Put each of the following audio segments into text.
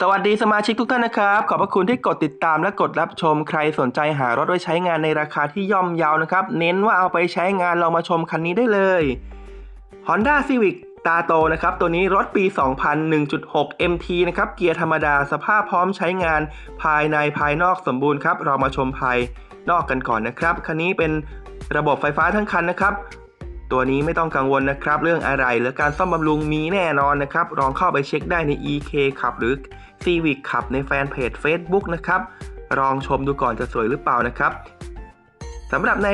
สวัสดีสมาชิกทุกท่านนะครับ ขอบพระคุณที่กดติดตามและกดรับชมใครสนใจหารถไว้ใช้งานในราคาที่ย่อมเยาวนะครับ เน้นว่าเอาไปใช้งานลองมาชมคันนี้ได้เลย Honda Civic ตาโตนะครับ ตัวนี้รถปี 2001.6 MT นะครับ เกียร์ธรรมดาสภาพพร้อมใช้งานภายในภายนอกสมบูรณ์ครับ เรามาชมภายนอกกันก่อนนะครับ คันนี้เป็นระบบไฟฟ้าทั้งคันนะครับ ตัวนี้ไม่ต้องกังวลนะครับ เรื่องอะไรหรือการซ่อมบำรุงมีแน่นอนนะครับ ลองเข้าไปเช็คได้ใน EK ขับหรือ Civic ขับในแฟนเพจ Facebook นะครับลองชมดูก่อนจะสวยหรือเปล่านะครับสำหรับใน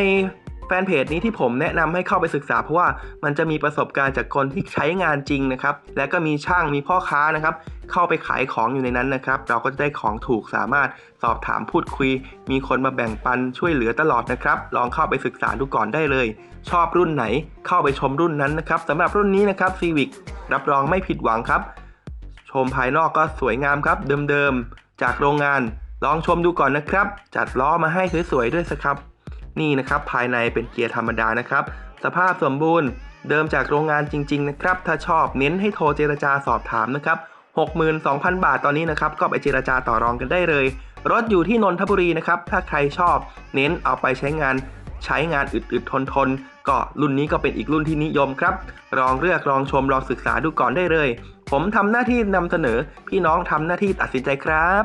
แฟนเพจนี้ที่ผมแนะนำให้เข้าไปศึกษา เพราะว่ามันจะมีประสบการณ์จากคนที่ใช้งานจริงนะครับ และก็มีช่างมีพ่อค้านะครับ เข้าไปขายของอยู่ในนั้นนะครับ เราก็จะได้ของถูกสามารถสอบถามพูดคุย มีคนมาแบ่งปันช่วยเหลือตลอดนะครับ ลองเข้าไปศึกษาดูก่อนได้เลย ชอบรุ่นไหนเข้าไปชมรุ่นนั้นนะครับสำหรับรุ่นนี้นะครับ Civic รับรองไม่ผิดหวังครับ ชมภายนอกก็สวยงามครับ เดิมๆจากโรงงาน ลองชมดูก่อนนะครับ จัดล้อมาให้สวยๆด้วยสครับ นี่นะครับภายในเป็นเกียร์ธรรมดานะครับ สภาพสมบูรณ์เดิมจากโรงงานจริง ๆ นะครับ ถ้าชอบเน้นให้โทรเจรจาสอบถามนะครับ62,000 บาทตอนนี้นะครับก็ไปเจรจาต่อรองกันได้เลย รถอยู่ที่นนทบุรีนะครับถ้าใครชอบ เน้นเอาไปใช้งานใช้งานอึดๆทนๆก็รุ่นนี้ก็เป็นอีกรุ่นที่นิยมครับลองเลือกลองชมลองศึกษาดูก่อนได้เลย ผมทำหน้าที่นำเสนอ พี่น้องทำหน้าที่ตัดสินใจครับ